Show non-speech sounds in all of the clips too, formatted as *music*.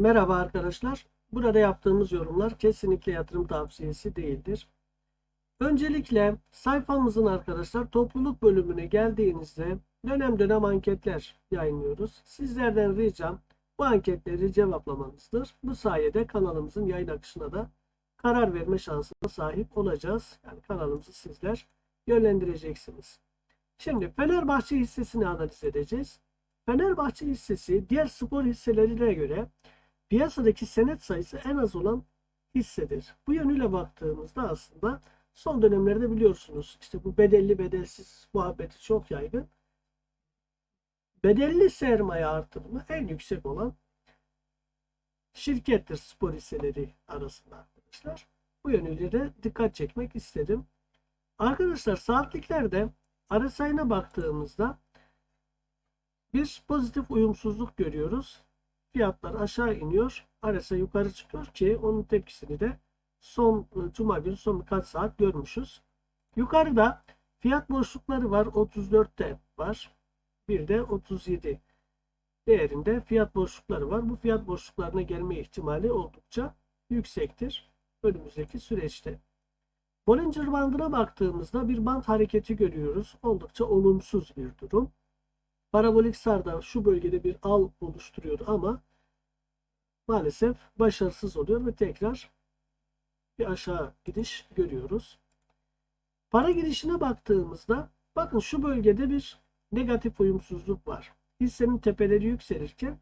Merhaba arkadaşlar. Burada yaptığımız yorumlar kesinlikle yatırım tavsiyesi değildir. Öncelikle sayfamızın arkadaşlar topluluk bölümüne geldiğinizde dönem dönem anketler yayınlıyoruz. Sizlerden ricam bu anketleri cevaplamanızdır. Bu sayede kanalımızın yayın akışına da karar verme şansına sahip olacağız. Yani kanalımızı sizler yönlendireceksiniz. Şimdi Fenerbahçe hissesini analiz edeceğiz. Fenerbahçe hissesi diğer spor hisselerine göre piyasadaki senet sayısı en az olan hissedir. Bu yönüyle baktığımızda aslında son dönemlerde biliyorsunuz işte bu bedelli bedelsiz muhabbeti çok yaygın. Bedelli sermaye artırımı en yüksek olan şirkettir spor hisseleri arasında arkadaşlar. Bu yönüyle de dikkat çekmek istedim. Arkadaşlar saatliklerde RSI'ne baktığımızda bir pozitif uyumsuzluk görüyoruz fiyatlar aşağı iniyor. RSI yukarı çıkıyor ki onun tepkisini de son e, cuma günü son birkaç saat görmüşüz. Yukarıda fiyat boşlukları var. 34'te var. Bir de 37 değerinde fiyat boşlukları var. Bu fiyat boşluklarına gelme ihtimali oldukça yüksektir önümüzdeki süreçte. Bollinger bandına baktığımızda bir band hareketi görüyoruz. Oldukça olumsuz bir durum. Parabolik sarda şu bölgede bir al oluşturuyor ama maalesef başarısız oluyor ve tekrar bir aşağı gidiş görüyoruz. Para girişine baktığımızda bakın şu bölgede bir negatif uyumsuzluk var. Hissenin tepeleri yükselirken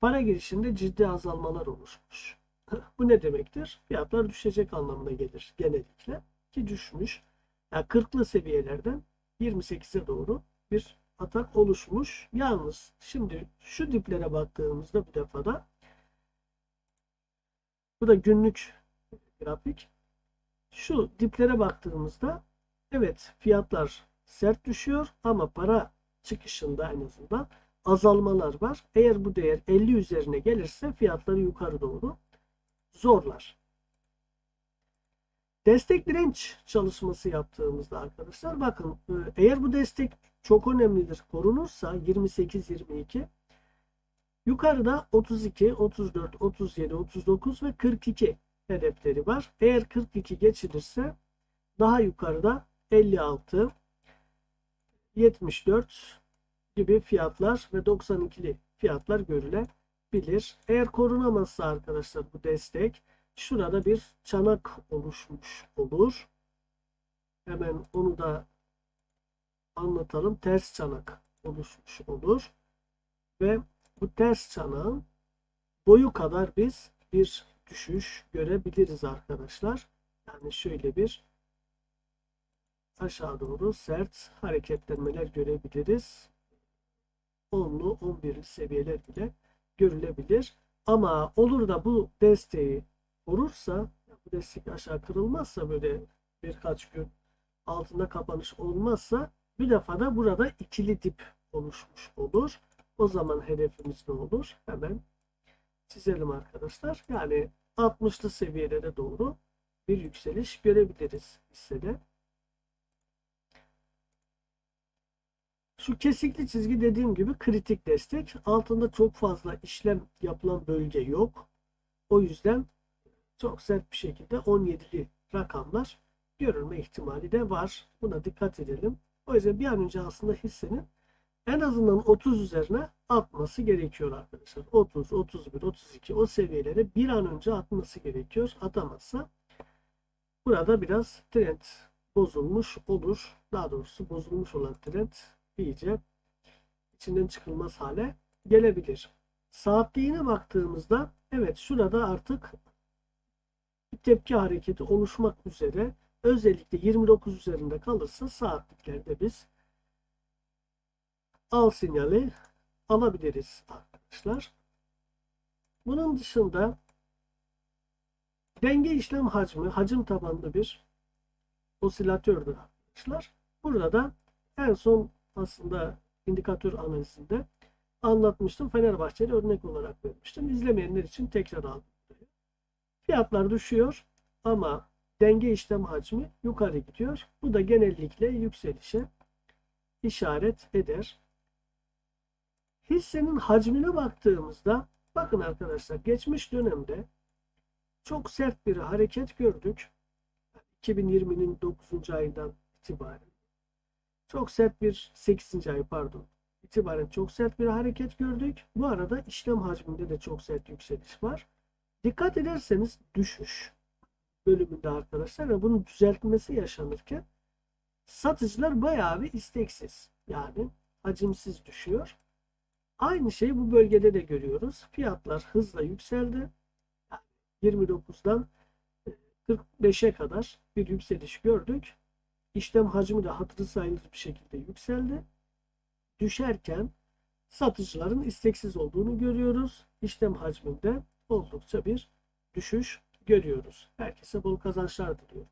para girişinde ciddi azalmalar oluşmuş. *laughs* Bu ne demektir? Fiyatlar düşecek anlamına gelir genellikle ki düşmüş. Yani 40'lı seviyelerden 28'e doğru bir atak oluşmuş. Yalnız şimdi şu diplere baktığımızda bu defada bu da günlük grafik. Şu diplere baktığımızda evet fiyatlar sert düşüyor ama para çıkışında en azından azalmalar var. Eğer bu değer 50 üzerine gelirse fiyatları yukarı doğru zorlar. Destek direnç çalışması yaptığımızda arkadaşlar bakın e, eğer bu destek çok önemlidir korunursa 28-22 yukarıda 32, 34, 37, 39 ve 42 hedefleri var. Eğer 42 geçilirse daha yukarıda 56, 74 gibi fiyatlar ve 92'li fiyatlar görülebilir. Eğer korunamazsa arkadaşlar bu destek şurada bir çanak oluşmuş olur. Hemen onu da anlatalım. Ters çanak oluşmuş olur. Ve bu ters çanağın boyu kadar biz bir düşüş görebiliriz arkadaşlar. Yani şöyle bir aşağı doğru sert hareketlenmeler görebiliriz. 10'lu 11'li seviyeler bile görülebilir. Ama olur da bu desteği korursa bu destek aşağı kırılmazsa böyle birkaç gün altında kapanış olmazsa bir defa da burada ikili dip oluşmuş olur. O zaman hedefimiz ne olur? Hemen çizelim arkadaşlar. Yani 60'lı seviyelere doğru bir yükseliş görebiliriz hissede. Şu kesikli çizgi dediğim gibi kritik destek. Altında çok fazla işlem yapılan bölge yok. O yüzden çok sert bir şekilde 17'li rakamlar görülme ihtimali de var. Buna dikkat edelim. O yüzden bir an önce aslında hissenin en azından 30 üzerine atması gerekiyor arkadaşlar. 30, 31, 32 o seviyelere bir an önce atması gerekiyor. Atamazsa burada biraz trend bozulmuş olur. Daha doğrusu bozulmuş olan trend iyice içinden çıkılmaz hale gelebilir. Saatliğine baktığımızda evet şurada artık bir tepki hareketi oluşmak üzere özellikle 29 üzerinde kalırsa saatliklerde biz al sinyali alabiliriz arkadaşlar. Bunun dışında denge işlem hacmi hacim tabanlı bir osilatördür arkadaşlar. Burada da en son aslında indikatör analizinde anlatmıştım. Fenerbahçe'li örnek olarak vermiştim. İzlemeyenler için tekrar aldım. Fiyatlar düşüyor ama denge işlem hacmi yukarı gidiyor. Bu da genellikle yükselişe işaret eder. Hissenin hacmine baktığımızda Bakın arkadaşlar geçmiş dönemde çok sert bir hareket gördük. 2020'nin 9. ayından itibaren. Çok sert bir 8. ay pardon itibaren çok sert bir hareket gördük. Bu arada işlem hacminde de çok sert yükseliş var. Dikkat ederseniz düşüş bölümünde arkadaşlar ve bunun düzeltmesi yaşanırken satıcılar bayağı bir isteksiz. Yani hacimsiz düşüyor. Aynı şeyi bu bölgede de görüyoruz. Fiyatlar hızla yükseldi. Yani 29'dan 45'e kadar bir yükseliş gördük. İşlem hacmi de hatırı sayılır bir şekilde yükseldi. Düşerken satıcıların isteksiz olduğunu görüyoruz. İşlem hacminde oldukça bir düşüş görüyoruz. Herkese bol kazançlar diliyorum.